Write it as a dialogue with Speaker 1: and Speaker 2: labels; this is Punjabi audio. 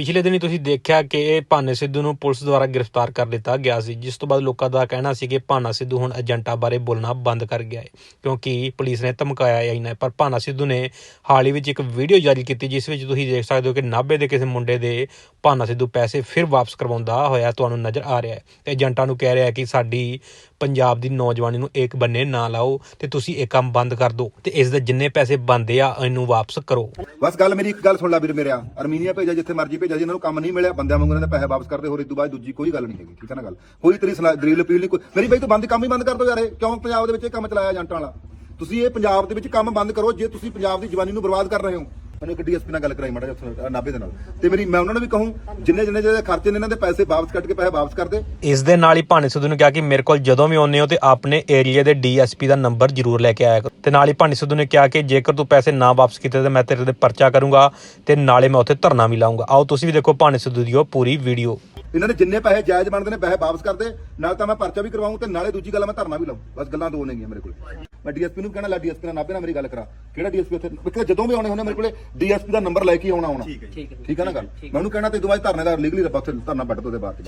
Speaker 1: ਪਿਛਲੇ ਦਿਨੀ ਤੁਸੀਂ ਦੇਖਿਆ ਕਿ ਇਹ ਭਾਨੇ ਸਿੱਧੂ ਨੂੰ ਪੁਲਿਸ ਦੁਆਰਾ ਗ੍ਰਿਫਤਾਰ ਕਰ ਲਿੱਤਾ ਗਿਆ ਸੀ, ਜਿਸ ਤੋਂ ਬਾਅਦ ਲੋਕਾਂ ਦਾ ਕਹਿਣਾ ਸੀ ਕਿ ਭਾਨਾ ਸਿੱਧੂ ਹੁਣ ਏਜੰਟਾਂ ਬਾਰੇ ਬੋਲਣਾ ਬੰਦ ਕਰ ਗਿਆ ਹੈ, ਕਿਉਂਕਿ ਪੁਲਿਸ ਨੇ ਧਮਕਾਇਆ ਹੀ ਨਾ ਪਰ ਭਾਨਾ ਸਿੱਧੂ ਨੇ ਹਾਲ ਹੀ ਵਿੱਚ ਇੱਕ ਵੀਡੀਓ ਜਾਰੀ ਕੀਤੀ ਜਿਸ ਵਿੱਚ ਤੁਸੀਂ ਦੇਖ ਸਕਦੇ ਹੋ ਕਿ ਨਾਭੇ ਦੇ ਕਿਸੇ ਮੁੰਡੇ ਦੇ ਭਾਨਾ ਸਿੱਧੂ ਪੈਸੇ ਫਿਰ ਵਾਪਸ ਕਰਵਾਉਂਦਾ ਹੋਇਆ ਤੁਹਾਨੂੰ ਨਜ਼ਰ ਆ ਰਿਹਾ ਹੈ। ਤੇ ਏਜੰਟਾਂ ਨੂੰ ਕਹਿ ਰਿਹਾ ਹੈ ਕਿ ਸਾਡੀ ਪੰਜਾਬ ਦੀ ਨੌਜਵਾਨੀ ਨੂੰ ਇੱਕ ਬੰਨੇ ਨਾ ਲਾਓ ਤੇ ਤੁਸੀਂ ਇਹ ਕੰਮ ਬੰਦ ਕਰ ਦਿਓ ਤੇ ਇਸ ਦੇ ਜਿੰਨੇ ਪੈਸੇ ਬਣਦੇ ਆ, ਇਹਨੂੰ ਵਾਪਸ ਕਰੋ।
Speaker 2: ਬਸ ਗੱਲ ਮੇਰੀ ਇੱਕ ਗੱਲ ਸੁਣ ਲੈ ਵੀਰ ਮੇਰਿਆ। ਅਰਮੀਨੀਆ ਭੇਜਿਆ ਜਿੱਥੇ ਮਰਜ਼ੀ ਭੇਜਿਆ ਜਿਹਨਾਂ ਨੂੰ ਕੰਮ ਨਹੀਂ ਮਿਲਿਆ, ਬੰਦਿਆਂ ਵਾਂਗੂ ਇਹਨਾਂ ਦੇ ਪੈਸੇ ਵਾਪਸ ਕਰਦੇ, ਹੋਰ ਇਸ ਤੋਂ ਬਾਅਦ ਦੂਜੀ ਕੋਈ ਗੱਲ ਨਹੀਂ ਹੈਗੀ, ਠੀਕ ਹੈ ਨਾ ਗੱਲ? ਕੋਈ ਤੇਰੀ ਦਲੀਲ ਅਪੀਲ ਨਹੀਂ, ਕੋਈ ਮੇਰੀ ਬਾਈ ਤੂੰ ਬੰਦ ਕੰਮ ਹੀ ਬੰਦ ਕਰ ਦੋ ਯਾਰ ਇਹ। ਕਿਉਂ ਪੰਜਾਬ ਦੇ ਵਿੱਚ ਇਹ ਕੰਮ ਚਲਾਇਆ ਏਜੰਟਾਂ ਵਾਲਾ? ਤੁਸੀਂ ਇਹ ਪੰਜਾਬ ਦੇ ਵਿੱਚ ਕੰਮ ਬੰਦ ਕਰੋ, ਜੇ ਤੁਸੀਂ ਪੰਜਾਬ ਦੀ ਜਵਾਨੀ ਨੂੰ ਬਰਬਾਦ ਕਰ ਰਹੇ ਹੋ। ਮੈਨੂੰ ਇੱਕ ਡੀਐਸਪੀ ਨਾਲ ਗੱਲ ਕਰਾਈ ਮਾੜਾ ਜਿਹਾ ਉੱਥੇ ਦੇ ਨਾਲ। ਤੇ ਮੇਰੀ, ਮੈਂ ਉਹਨਾਂ ਨੂੰ ਵੀ ਕਹੂੰ, ਜਿੰਨੇ ਜਿੰਨੇ ਜਿਹੜੇ ਖਰਚੇ ਨੇ ਇਹਨਾਂ ਦੇ ਪੈਸੇ ਵਾਪਸ ਕੱਟ ਕੇ ਪੈਸੇ ਵਾਪਸ ਕਰ ਦੇ।
Speaker 1: ਇਸ ਦੇ ਨਾਲ ਹੀ ਭਾਣੇ ਸਿੱਧੂ ਨੇ ਕਿਹਾ ਕਿ ਮੇਰੇ ਕੋਲ ਜਦੋਂ ਵੀ ਆਉਂਦੇ ਹੋ ਤੇ ਆਪਣੇ ਏਰੀਆ ਦੇ ਡੀਐਸਪੀ ਦਾ ਨੰਬਰ ਜ਼ਰੂਰ ਲੈ ਕੇ ਆਇਆ ਕਰੋ। ਤੇ ਨਾਲ ਹੀ ਭਾਨੇ ਸਿੱਧੂ ਨੇ ਕਿਹਾ ਕਿ ਜੇਕਰ ਤੂੰ ਪੈਸੇ ਨਾ ਵਾਪਸ ਕੀਤੇ ਤੇ ਮੈਂ ਤੇਰੇ ਤੇ ਪਰਚਾ ਕਰੂੰਗਾ ਤੇ ਨਾਲੇ ਮੈਂ ਉੱਥੇ ਧਰਨਾ ਵੀ ਲਾਉਂਗਾ ਆਓ ਤੁਸੀਂ ਵੀ ਦੇਖੋ ਭਾਣੇ ਸਿੱਧੂ ਦੀ ਉਹ ਪੂਰੀ ਵੀਡੀਓ।
Speaker 2: ਇਹਨਾਂ ਦੇ ਜਿੰਨੇ ਪੈਸੇ ਜਾਇਜ਼ ਬਣਦੇ ਨੇ ਪੈਸੇ ਵਾਪਸ ਕਰ ਦੇ। ਨਾਲ ਤਾਂ ਮੈਂ ਪਰਚਾ ਵੀ ਕਰਵਾਉਂ ਤੇ ਨਾਲੇ ਦੂਜੀ ਗੱਲ ਮੈਂ ਧਰਨਾ ਵੀ ਲਾਉਂ ਬਸ ਗੱਲਾਂ ਦੋ ਨੇਗੀਆਂ ਮੇਰੇ ਕੋਲ। ਮੈਂ ਡੀਐਸਪੀ ਨੂੰ ਕਹਿਣਾ ਲੈ ਡੀਐਸਪੀ ਨਾਲ ਨਾਭੇ ਨਾਲ ਮੇਰੀ ਗੱਲ ਕਰਾ। ਕਿਹੜਾ ਡੀਐਸਪੀ ਉੱਥੇ? ਕਿਉਂਕਿ ਜਦੋਂ ਵੀ ਆਉਣੇ ਹੁੰਦੇ ਮੇਰੇ ਕੋਲੇ ਡੀਐਸਪੀ ਦਾ ਨੰਬਰ ਲੈ ਕੇ ਆਉਣਾ ਆਉਣਾ ਠੀਕ ਹੈ ਠੀਕ ਹੈ ਨਾ ਗੱਲ? ਮੈਂ ਉਹਨੂੰ ਕਹਿਣਾ ਤੇ ਦੁਬਾਰਾ ਧਰਨੇ ਦਾ ਲੀਗਲੀ ਰੱਬਾ ਉੱਥੇ ਧਰਨਾ ਬੱਟ ਤੋਂ ਦੇ ਬਾਅਦ